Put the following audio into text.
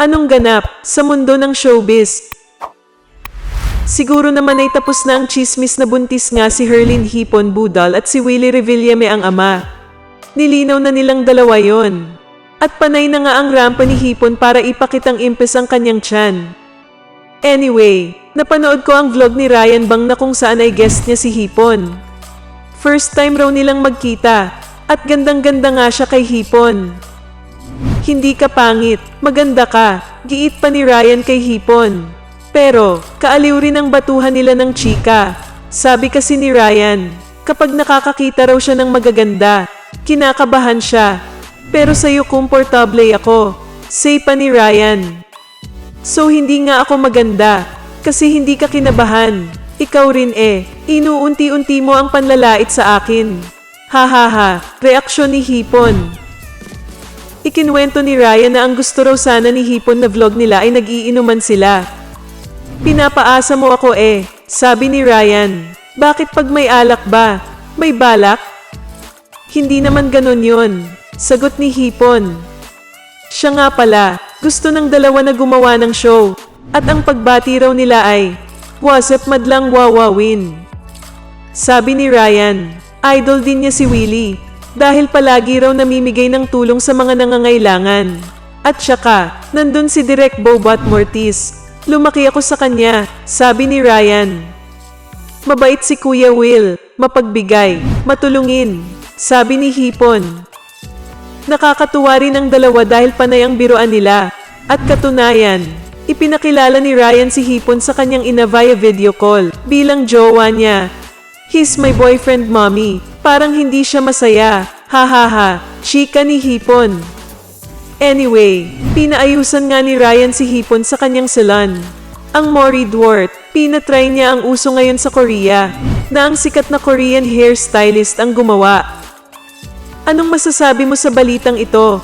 Anong ganap sa mundo ng showbiz? Siguro naman ay tapos na ang chismis na buntis nga si Herlin Hipon Budal at si Willie Revillame ang ama. Nilinaw na nilang dalawa yon. At panay na nga ang rampa ni Hipon para ipakitang impes ang kanyang tiyan. Anyway, napanood ko ang vlog ni Ryan Bang na kung saan ay guest niya si Hipon. First time raw nilang magkita at gandang-ganda nga siya kay Hipon. Hindi ka pangit, maganda ka, giit pa ni Ryan kay Hipon. Pero, kaaliw rin ang batuhan nila ng chika. Sabi kasi ni Ryan, kapag nakakakita raw siya ng magaganda, kinakabahan siya. Pero sa'yo komportable ako, say pa ni Ryan. So hindi nga ako maganda, kasi hindi ka kinabahan. Ikaw rin eh, inuunti-unti mo ang panlalait sa akin. Ha ha ha, reaksyon ni Hipon. Ikinwento ni Ryan na ang gusto raw sana ni Hipon na vlog nila ay nagiinuman sila. Pinapaasa mo ako eh, sabi ni Ryan. Bakit pag may alak ba? May balak? Hindi naman ganon yun, sagot ni Hipon. Siya nga pala, gusto ng dalawa na gumawa ng show. At ang pagbati raw nila ay, Wasep madlang wawawin. Sabi ni Ryan, idol din niya si Willie. Dahil palagi raw namimigay ng tulong sa mga nangangailangan. At saka, nandun si Direk Bobat Mortis. Lumaki ako sa kanya, sabi ni Ryan. Mabait si Kuya Will, mapagbigay, matulungin, sabi ni Hipon. Nakakatuwa rin ang dalawa dahil panay ang biroan nila. At katunayan, ipinakilala ni Ryan si Hipon sa kanyang ina via video call bilang jowa niya. He's my boyfriend, mommy. Parang hindi siya masaya. Ha ha ha, chika ni Hipon. Anyway, pinaayusan nga ni Ryan si Hipon sa kanyang salon. Ang Mori Dwart, pinatry niya ang uso ngayon sa Korea, na ang sikat na Korean hairstylist ang gumawa. Anong masasabi mo sa balitang ito?